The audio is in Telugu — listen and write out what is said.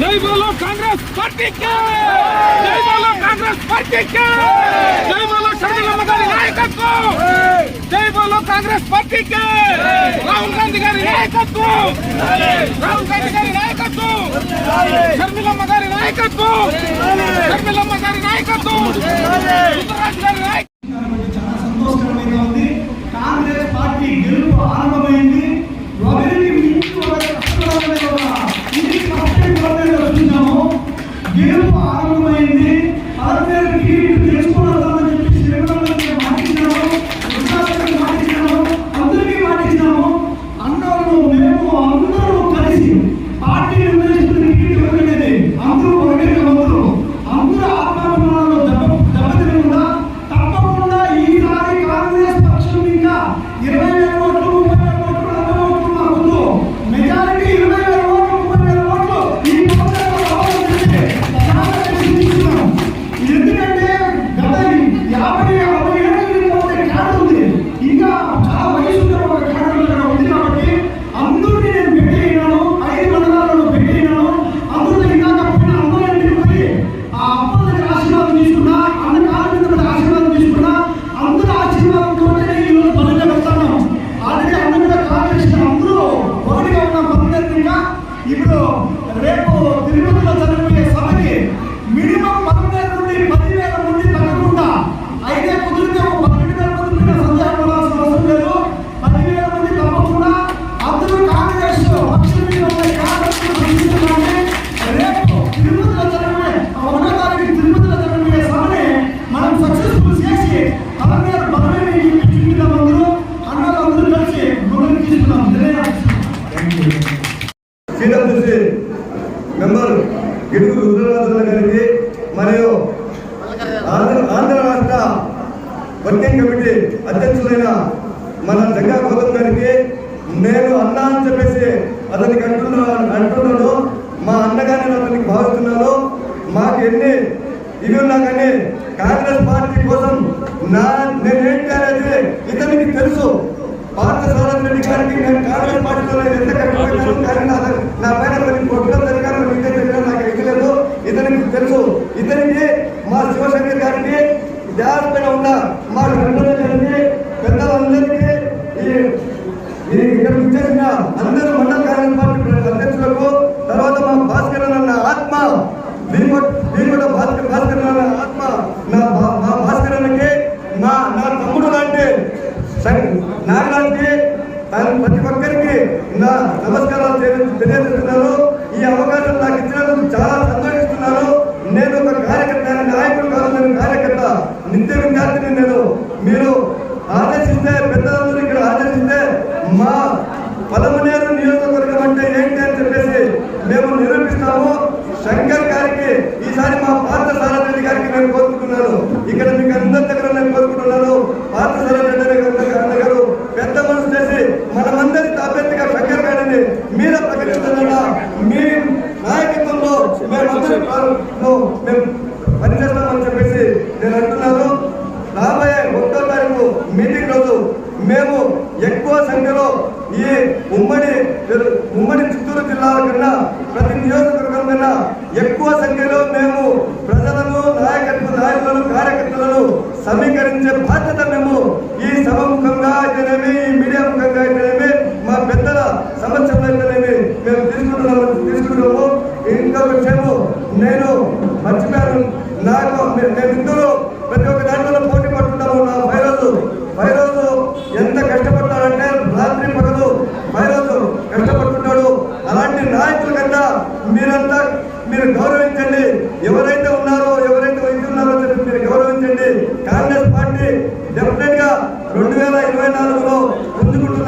జై బోలో కాంగ్రెస్ పార్టీకి! జై బోలో కాంగ్రెస్ పార్టీకి! జై బోలో షర్మిలమ్మ గారి నాయకత్వం! జై బోలో కాంగ్రెస్ పార్టీకి! రాహుల్ గాంధీ గారి నాయకత్వం! రాహుల్ గాంధీ గారి నాయకత్వం! షర్మిలమ్మ గారి నాయకత్వం! షర్మిలమ్మ గారి నాయకత్వం! సుందరరాజు గారి నాయకత్వం! చాలా సంతోషకరమైన ఉంది కాంగ్రెస్ పార్టీ గెలుపు ఆరంభమైంది. ఇరవై గిడుగు రుద్రరాజుల గారికి మరియు ఆంధ్ర ఆంధ్ర రాష్ట్ర వర్కింగ్ కమిటీ అధ్యక్షులైన మన జగ్గా గౌతమ్ గారికి నేను అన్న అని చెప్పేసి అతనికి అంటున్నాను అంటున్నాను. మా అన్నగా నేను అతనికి భావిస్తున్నాను. మాకు ఎన్ని ఇవి ఉన్నా కానీ కాంగ్రెస్ పార్టీ కోసం నా నేనేంటి అనేది ఇతనికి తెలుసు. పార్థసారథి రెడ్డి గారికి నేను కాంగ్రెస్ పార్టీలో ఎంత కట్టుబడి కానీ నా నా పైన కొన్ని కొట్టడం జరిగాను మీకే తెలియదు నాకు ఇది లేదు ఇతనికి తెలుసు ఇతనికి మా శివశంకర్ గారికి డ్యాన్స్ పైన ఉన్న మా రెండవ గారికి పెద్దలందరికీ ఈ ఈ ఇక్కడ విచ్చేసిన అందరూ మండల కాంగ్రెస్ పార్టీ అధ్యక్షులకు తర్వాత మా భాస్కర్ అన్న ఆత్మ వీరుగొట్ట వీరుగొట్ట భాస్కర్ భాస్కర్ ఆత్మ నా భా- మా భాస్కర్ అన్నకి నా నా తమ్ముడు లాంటి సరే, నాలాంటి తన ప్రతి ఒక్కరికి నా నమస్కారాలు తెలి- తెలియజేస్తున్నాను. ఈ అవకాశం నాకు ఇచ్చినందుకు చాలా సంతోషిస్తున్నాను. నేను ఒక కార్యకర్త నాయకుడు కాదు నేను కార్యకర్త నిత్య విద్యార్థిని నేను మీరు ఆదేశిస్తే పెద్దలందరూ ఇక్కడ ఆదేశిస్తే మా పదమనేరు నియోజకవర్గం అంటే ఏంటి అని చెప్పేసి మేము నిరూపిస్తాము శంకర్ గారికి ఈసారి మా పార్థ సారథి గారికి నేను కోరుకుంటున్నాను ఇక్కడ మీకు అందరి దగ్గర నేను కోరుకుంటున్నాను పార్థ సారథి గారు పెద్ద మనసు చేసి మనమందరి అభ్యర్థిగా శంకర్ గారిని మీరే ప్రకటిస్తున్నారా మీ నాయకత్వంలో మేము పనిచేస్తామని చెప్పేసి నేను అంటున్నాను రాబోయే ఒకటో తారీఖు మీటింగ్ రోజు మేము ఎక్కువ సంఖ్యలో ఈ ఉమ్మడి ఉమ్మడి చిత్తూరు జిల్లాల కన్నా ప్రతి నియోజకవర్గం కన్నా ఎక్కువ సంఖ్యలో మేము ప్రజలను నాయకత్వ నాయకులను కార్యకర్తలను సమీకరించే బాధ్యత మేము నేను మర్చిపోయాను. నాకు మే- ఇద్దరు ప్రతి ఒక్క దాంట్లో పోటీ పడుతున్నాము నా ఫైరోజు బైరోజు ఎంత కష్టపడతాడంటే రాత్రి పగదు బైరోజు కష్టపడుతుంటాడు అలాంటి నాయకుల కన్నా మీరంతా మీరు గౌరవించండి. ఎవరైతే ఉన్నారో ఎవరైతే ఇది ఉన్నారో చెప్పి మీరు గౌరవించండి. కాంగ్రెస్ పార్టీ డెఫినెట్గా రెండు వేల ఇరవై నాలుగులో పుంజుకుంటుందని